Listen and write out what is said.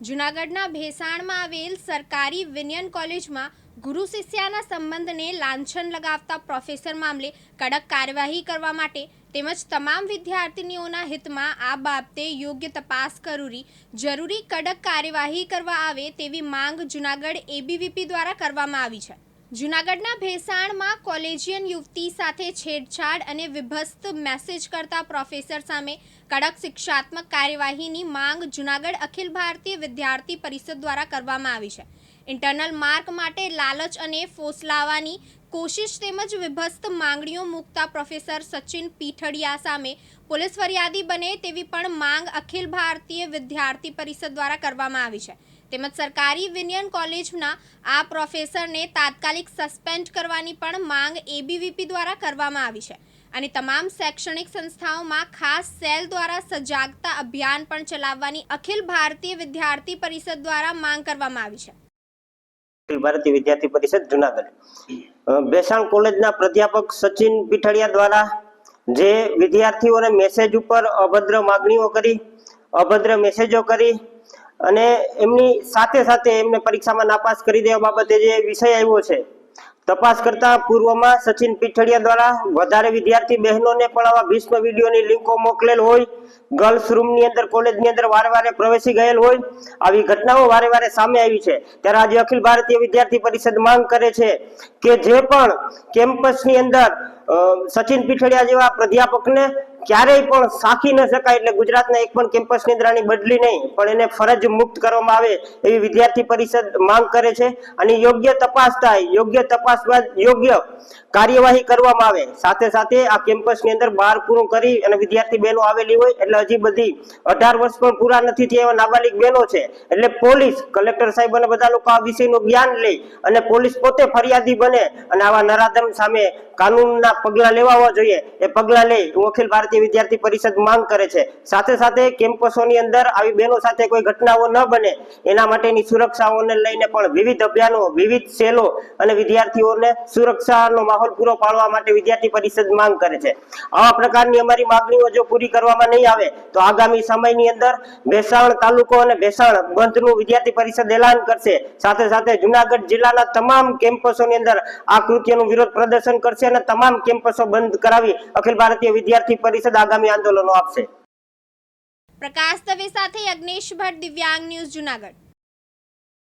જૂનાગઢના ભેસાણમાં આવેલ સરકારી વિનયન કોલેજમાં ગુરુ શિષ્યાના સંબંધને લાંછન લગાવતા પ્રોફેસર મામલે કડક કાર્યવાહી કરવા માટે તેમજ તમામ વિદ્યાર્થીનીઓના હિતમાં આ બાબતે યોગ્ય તપાસ કરૂરી, જરૂરી કડક કાર્યવાહી કરવા આવે તેવી માંગ જૂનાગઢ એબીવીપી દ્વારા કરવામાં આવી છે. જૂનાગઢના ભેસાણમાં કોલેજિયન યુવતી સાથે છેડછાડ અને વિભસ્ત મેસેજ કરતા પ્રોફેસર સામે કડક શિક્ષાત્મક કાર્યવાહીની માંગ જૂનાગઢ અખિલ ભારતીય વિદ્યાર્થી પરિષદ દ્વારા કરવામાં આવી છે. ઇન્ટરનલ માર્ક માટે લાલચ અને ફોસલાવાની કોશિશ તેમજ વિભસ્ત માંગણીઓ મૂકતા પ્રોફેસર સચિન પીઠડિયા સામે પોલીસ ફરિયાદી બને તેવી પણ માંગ અખિલ ભારતીય વિદ્યાર્થી પરિષદ દ્વારા કરવામાં આવી છે. તેમજ સરકારી વિનયન કોલેજના આ પ્રોફેસરને તાત્કાલિક સસ્પેન્ડ કરવાની પણ માંગ એબીવીપી દ્વારા કરવામાં આવી છે. અને તમામ શૈક્ષણિક સંસ્થાઓમાં ખાસ સેલ દ્વારા સજાગતા અભિયાન પણ ચલાવવાની અખિલ ભારતીય વિદ્યાર્થી પરિષદ દ્વારા માંગ કરવામાં આવી છે. ભારતીય વિદ્યાર્થી પરિષદ જુનાગઢ. બેસાણ કોલેજના પ્રાધ્યાપક સચિન પીઠડિયા દ્વારા જે વિદ્યાર્થીઓને મેસેજ ઉપર અભદ્ર માગણીઓ કરી, અભદ્ર મેસેજો કરી અને એમની સાથે સાથે એમને પરીક્ષામાં નાપાસ કરી દેવા બાબતે જે વિષય આવ્યો છે, તપાસ કરતા પૂર્વમાં સચિન પીઠડિયા દ્વારા વધારે વિદ્યાર્થી બહેનોને પણ આવા ભીષ્મ વિડીયોની લિંકો મોકલેલ હોય, ગર્લ્સ રૂમની અંદર, કોલેજની અંદર વારે વારે પ્રવેશી ગયેલ હોય, આવી ઘટનાઓ વારે વારે સામે આવી છે. ત્યારે આજે અખિલ ભારતીય વિદ્યાર્થી પરિષદ માંગ કરે છે કે જે પણ કેમ્પસની અંદર સચિન પીઠડિયા જેવા પ્રાધ્યાપકને ક્યારેય પણ સાખી ન શકાય એટલે ગુજરાતના એક પણ કેમ્પસની નિદ્રાની બદલી નહીં, પણ એને ફરજ મુક્ત કરવામાં આવે એવી વિદ્યાર્થી પરિષદ માંગ કરે છે અને યોગ્ય તપાસ થાય, યોગ્ય તપાસ બાદ યોગ્ય કાર્યવાહી કરવામાં આવે. સાથે સાથે આ કેમ્પસની અંદર બહાર પૂરું કરી અને વિદ્યાર્થી બહેનો આવેલી હોય એટલે હજી બધી અઢાર વર્ષ પણ પૂરા નથી થયા એવા નાબાલિગ બહેનો છે. એટલે પોલીસ, કલેક્ટર સાહેબ અને બધા લોકો આ વિષયનું જ્ઞાન લઈ અને પોલીસ પોતે ફરિયાદી બને અને આવા નરાધમ સામે કાનૂનના પગલા લેવા જોઈએ. એ પગલા લઈ હું અખિલ ભારતીય વિદ્યાર્થી પરિષદ માંગ કરે છે. સાથે સાથે કેમ્પસોની અંદર આવી બહેનો સાથે કોઈ ઘટનાઓ ન બને, એના માટેની સુરક્ષાઓને લઈને પણ વિવિધ અભિયાનો, વિવિધ સેલો અને વિદ્યાર્થીઓને સુરક્ષાનો માહોલ પૂરો પાડવા માટે વિદ્યાર્થી પરિષદ માંગ કરે છે. આવા પ્રકારની અમારી માગણીઓ જો પૂરી કરવામાં નહીં આવે, તો આગામી સમયની અંદર ભેસાણ તાલુકો અને ભેસાણ બંધનું વિદ્યાર્થી પરિષદ એલાન કરશે. સાથે સાથે જુનાગઢ જિલ્લાના તમામ કેમ્પસોની અંદર આ કૃત્યનું વિરોધ પ્રદર્શન કરશે. અને તમામ કેમ્પસો બંધ કરાવી અખિલ ભારતીય વિદ્યાર્થી પરિષદ આગામી આંદોલનો આપશે. પ્રકાશ દવે સાથે અગ્નેશ ભટ્ટ દિવ્યાંગ ન્યૂઝ જૂનાગઢ.